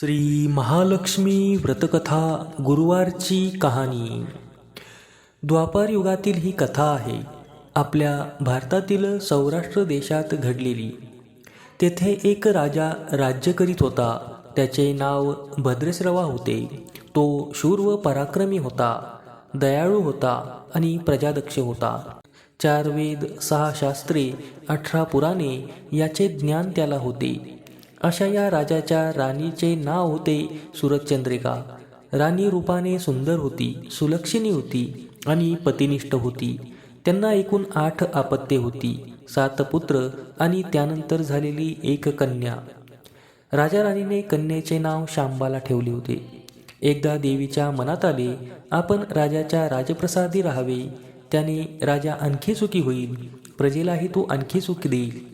श्री महालक्ष्मी व्रतकथा गुरुवारची कहाणी. द्वापार युगातील ही कथा आहे आपल्या भारतातील सौराष्ट्र देशात घडलेली. तेथे एक राजा राज्य करीत होता त्याचे नाव भद्रश्रवा होते. तो शूर व पराक्रमी होता दयाळू होता आणि प्रजादक्ष होता. चार वेद सहा शास्त्रे अठरा पुराणे याचे ज्ञान त्याला होते. अशा या राजाच्या राणीचे नाव होते सुरतचंद्रिका राणी रूपाने सुंदर होती सुलक्षणी होती आणि पतिनिष्ठ होती. त्यांना एकूण आठ आपत्ते होती सात पुत्र आणि त्यानंतर झालेली एक कन्या. राजा राणीने कन्येचे नाव शांबाला ठेवले होते. एकदा देवीच्या मनात आले आपण राजाच्या राजप्रसादी राहावे. त्याने राजा आणखी सुखी होईल. प्रजेलाही तो आणखी सुखी देईल.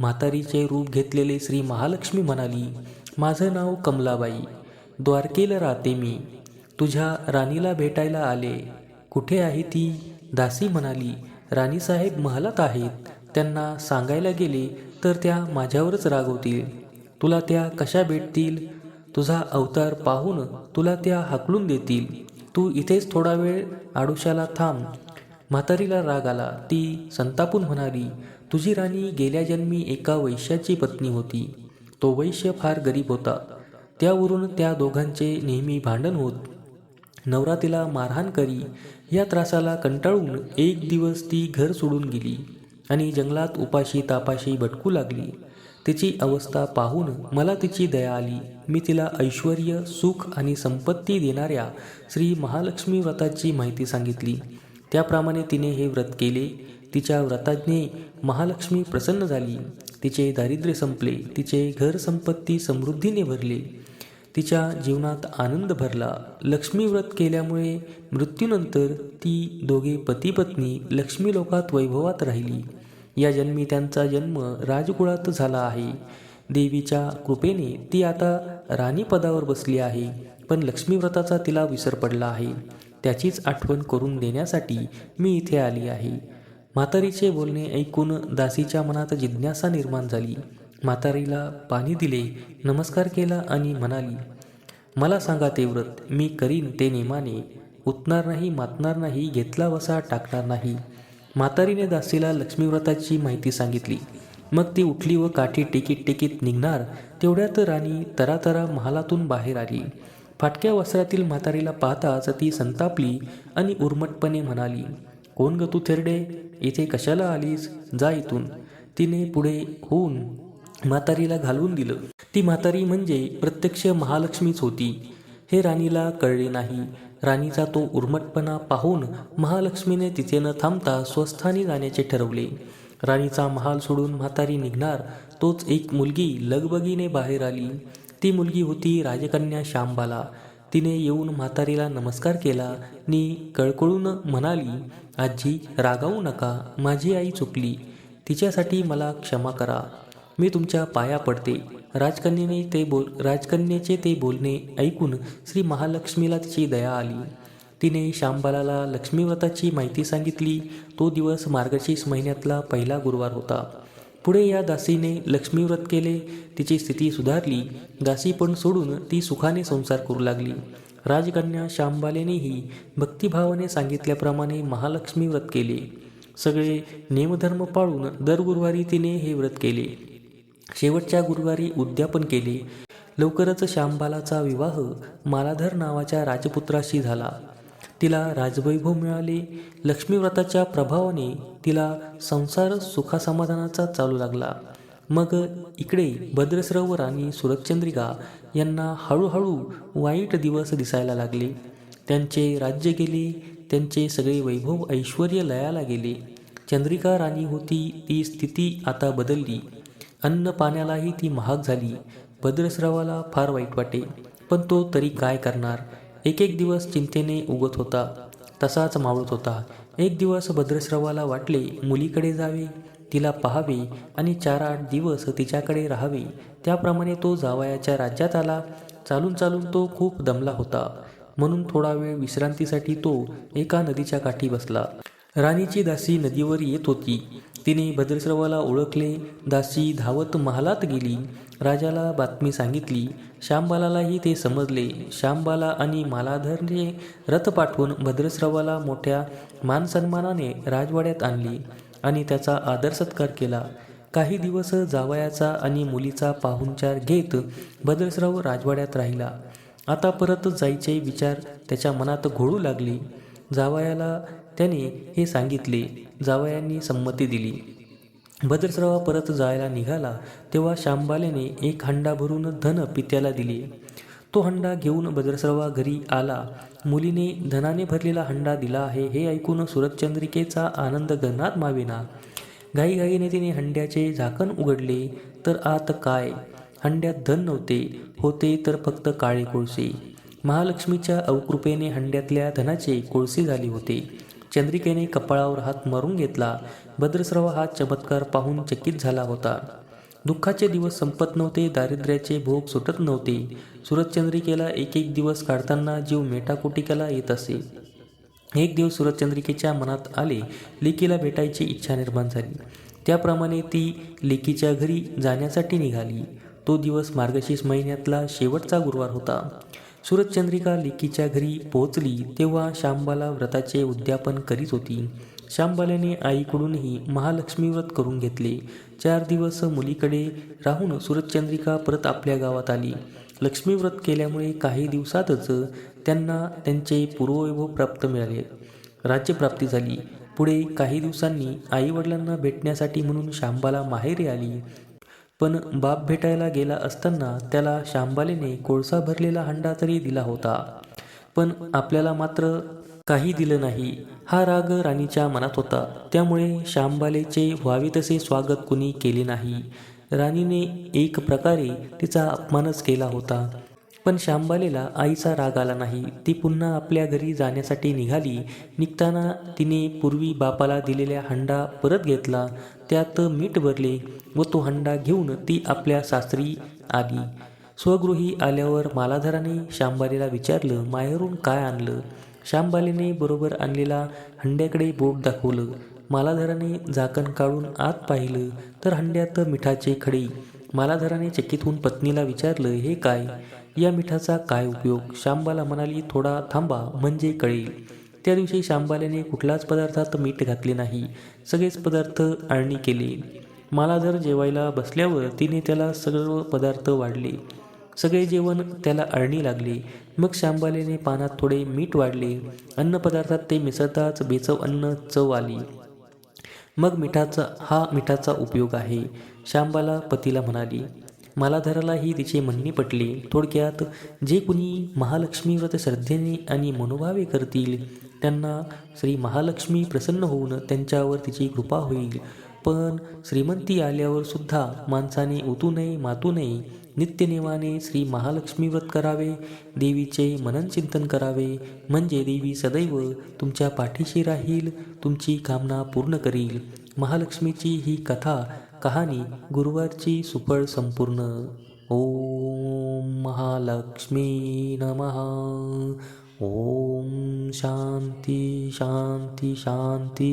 म्हातारीचे रूप घेतलेले श्री महालक्ष्मी म्हणाली माझं नाव कमलाबाई द्वारकेला राहते मी. तुझ्या राणीला भेटायला आले. कुठे आहे ती? दासी म्हणाली राणीसाहेब महालात आहेत. त्यांना सांगायला गेले तर त्या माझ्यावरच रागवतील. तुला त्या कशा भेटतील? तुझा अवतार पाहून तुला त्या हाकलून देतील. तू इथेच थोडा वेळ आडुशाला थांब. म्हातारीला राग आला. ती संतापून म्हणाली तुझी राणी गेल्या जन्मी एका वैश्याची पत्नी होती. तो वैश्य फार गरीब होता. त्यावरून त्या दोघांचे नेहमी भांडण होत. नवरा तिला मारहाण करी या त्रासाला कंटाळून एक दिवस ती घर सोडून गेली आणि जंगलात उपाशी तापाशी भटकू लागली. तिची अवस्था पाहून मला तिची दया आली. मी तिला ऐश्वर सुख आणि संपत्ती देणाऱ्या श्री महालक्ष्मी व्रताची माहिती सांगितली. त्याप्रमाणे तिने हे व्रत केले. तिच्या व्रताज्ञे महालक्ष्मी प्रसन्न झाली. तिचे दारिद्र्य संपले. तिचे घर संपत्ती समृद्धीने भरले. तिच्या जीवनात आनंद भरला. लक्ष्मी व्रत केल्यामुळे मृत्यूनंतर ती दोघे पतीपत्नी लक्ष्मी लोकात वैभवात राहिली. या जन्मी त्यांचा जन्म राजकुळात झाला आहे. देवीच्या कृपेने ती आता राणी पदावर बसली आहे पण लक्ष्मी व्रताचा तिला विसर पडला आहे. त्याचीच आठवण करून देण्यासाठी मी इथे आली आहे. म्हातारीचे बोलणे ऐकून दासीच्या मनात जिज्ञासा निर्माण झाली. म्हातारीला पाणी दिले नमस्कार केला आणि म्हणाली मला सांगा ते व्रत मी करीन ते नेमाने. उतणार नाही मातणार नाही घेतला वसा टाकणार नाही. म्हातारीने दासीला लक्ष्मीव्रताची माहिती सांगितली. मग ती उठली व काठी टेकीत टेकीत निघणार तेवढ्यात राणी तरातरा महालातून बाहेर आली. फाटक्या वस्त्रातील म्हातारीला पाहताच ती संतापली आणि उर्मटपणे म्हणाली कोण ग तू थेरडे? इथे कशाला आलीस? जा इथून. तिने पुढे होऊन म्हातारीला घालवून दिलं. ती म्हातारी म्हणजे प्रत्यक्ष महालक्ष्मीच होती. हे राणीला कळले नाही. राणीचा तो उर्मटपणा पाहून महालक्ष्मीने तिथे न थांबता स्वस्थानी जाण्याचे ठरवले. राणीचा महाल सोडून म्हातारी निघणार तोच एक मुलगी लगबगीने बाहेर आली. ती मुलगी होती राजकन्या श्यामबाला. तिने येऊन म्हातारीला नमस्कार केला. नी कळकळून म्हणाली आजी रागावू नका. माझी आई चुकली. तिच्यासाठी मला क्षमा करा. मी तुमच्या पाया पडते. राजकन्येने ते बोल राजकन्येचे ते बोलणे ऐकून श्री महालक्ष्मीला तिची दया आली. तिने श्यामबालाला लक्ष्मीव्रताची माहिती सांगितली. तो दिवस मार्गशीर्ष महिन्यातला पहिला गुरुवार होता. पुढे या दासीने लक्ष्मीव्रत केले. तिची स्थिती सुधारली. दासी पण सोडून ती सुखाने संसार करू लागली. राजकन्या श्यामबालेनेही भक्तिभावाने सांगितल्याप्रमाणे महालक्ष्मी व्रत केले. सगळे नेमधर्म पाळून दर गुरुवारी तिने हे व्रत केले. शेवटच्या गुरुवारी उद्यापन केले. लवकरच श्यामबालाचा विवाह मालाधर नावाच्या राजपुत्राशी झाला. तिला राजवैभव मिळाले. लक्ष्मीव्रताच्या प्रभावाने तिला संसार सुखासमाधानाचा चालू लागला. मग इकडे भद्रश्रव राणी सुरतचंद्रिका यांना हळूहळू वाईट दिवस दिसायला लागले. त्यांचे राज्य गेले त्यांचे सगळे वैभव ऐश्वर लयाला गेले. चंद्रिका राणी होती ती स्थिती आता बदलली. अन्न पाण्यालाही ती महाग झाली. भद्रश्रवाला फार वाईट वाटे. पण तो तरी काय करणार? एक एक दिवस चिंतेने उगत होता तसाच मावळत होता. एक दिवस भद्रश्रवाला वाटले मुलीकडे जावे तिला पाहावे आणि चार आठ दिवस तिच्याकडे राहावे. त्याप्रमाणे तो जावयाच्या राज्यात आला. चालून चालून तो खूप दमला होता. म्हणून थोडा वेळ विश्रांतीसाठी तो एका नदीच्या काठी बसला. राणीची दासी नदीवर येत होती. तिने भद्रश्रवाला ओळखले. दासी धावत महालात गेली. राजाला बातमी सांगितली. श्यामबालालाही ते समजले. श्यामबाला आणि मालाधरने रथ पाठवून भद्रश्रवाला मोठ्या मानसन्मानाने राजवाड्यात आणले आणि त्याचा आदर सत्कार केला. काही दिवस जावयाचा आणि मुलीचा पाहुणचार घेत भद्रश्रव राजवाड्यात राहिला. आता परत जायचे विचार त्याच्या मनात घोळू लागले. जावयाला त्याने हे सांगितले जावयांनी संमती दिली. भद्रश्रवा परत जायला निघाला तेव्हा शांबाल्याने एक हंडा भरून धन पित्याला दिले. तो हंडा घेऊन भद्रश्रवा घरी आला. मुलीने धनाने भरलेला हंडा दिला आहे हे ऐकून सुरतचंद्रिकेचा आनंद गगनात मावेना. घाईघाईने तिने हंड्याचे झाकण उघडले तर आत काय? हंड्यात धन नव्हते होते तर फक्त काळे कोळसे. महालक्ष्मीच्या अवकृपेने हंड्यातल्या धनाचे कोळसे झाले होते. चंद्रिकेने कपाळावर हात मारून घेतला. भद्रस्रव हा चमत्कार पाहून चकित झाला होता. दुःखाचे दिवस संपत नव्हते दारिद्र्याचे भोग सुटत नव्हते. सुरतचंद्रिकेला एक एक दिवस काढताना जीव मेटाकुटिकाला येत असे. एक दिवस सुरतचंद्रिकेच्या मनात आले लेकीला भेटायची इच्छा निर्माण झाली. त्याप्रमाणे ती लेकीच्या घरी जाण्यासाठी निघाली. तो दिवस मार्गशीर्ष महिन्यातला शेवटचा गुरुवार होता. सुरतचंद्रिका लेकीच्या घरी पोहोचली तेव्हा शांबाला व्रताचे उद्यापन करीत होती. शांबाल्याने आईकडूनही महालक्ष्मी व्रत करून घेतले. चार दिवस मुलीकडे राहून सुरतचंद्रिका परत आपल्या गावात आली. लक्ष्मी व्रत केल्यामुळे काही दिवसातच त्यांना त्यांचे पूर्ववैभव प्राप्त मिळाले. राज्यप्राप्ती झाली. पुढे काही दिवसांनी आईवडिलांना भेटण्यासाठी म्हणून शांबाला माहेरी आली. पण बाप भेटायला गेला असताना त्याला शांबालीने कोळसा भरलेला हंडा तरी दिला होता. पण आपल्याला मात्र काही दिलं नाही. हा राग राणीच्या मनात होता. त्यामुळे शांबालेचे व्हावे तसे स्वागत कुणी केले नाही. राणीने एक प्रकारे तिचा अपमानच केला होता. पण शांबालेला आईचा राग आला नाही. ती पुन्हा आपल्या घरी जाण्यासाठी निघाली. निघताना तिने पूर्वी बापाला दिलेल्या हंडा परत घेतला. त्यात मीठ भरले व तो हंडा घेऊन ती आपल्या सासरी आली. स्वगृही आल्यावर मालाधराने शांबालेला विचारलं माहेरून काय आणलं? शांबालेने बरोबर आणलेला हंड्याकडे बोट दाखवलं. मालाधराने झाकण काढून आत पाहिलं तर हंड्यात मिठाचे खडे. मालाधराने चकित होऊन पत्नीला विचारलं हे काय? या मिठाचा काय उपयोग? शांबाला म्हणाली थोडा थांबा म्हणजे कळेल. त्या दिवशी शांबाल्याने कुठलाच पदार्थात मीठ घातले नाही. सगळेच पदार्थ आणणी केले. मला जर जेवायला बसल्यावर तिने त्याला सर्व पदार्थ वाढले. सगळे जेवण त्याला अळणी लागले. मग शांबालेने पानात थोडे मीठ वाढले. अन्नपदार्थात ते मिसळताच बेचव अन्न चव आली. मग मिठाचा हा मिठाचा उपयोग आहे शांबाला पतीला म्हणाली. मालाधरालाही तिचे म्हणणे पटले. थोडक्यात जे कुणी महालक्ष्मी व्रत श्रद्धेने आणि मनोभावे करतील त्यांना श्री महालक्ष्मी प्रसन्न होऊन त्यांच्यावर तिची कृपा होईल. पण श्रीमंती आल्यावर सुद्धा माणसाने ओतू नये मातू नये नित्यनेमाने श्री महालक्ष्मी व्रत करावे देवीचे मननचिंतन करावे. म्हणजे देवी सदैव तुमच्या पाठीशी राहील तुमची कामना पूर्ण करील. महालक्ष्मीची ही कथा कहाणी गुरुवारची सुफळ संपूर्ण. ओम महालक्ष्मी नमः. ओम शांती शांती शांती.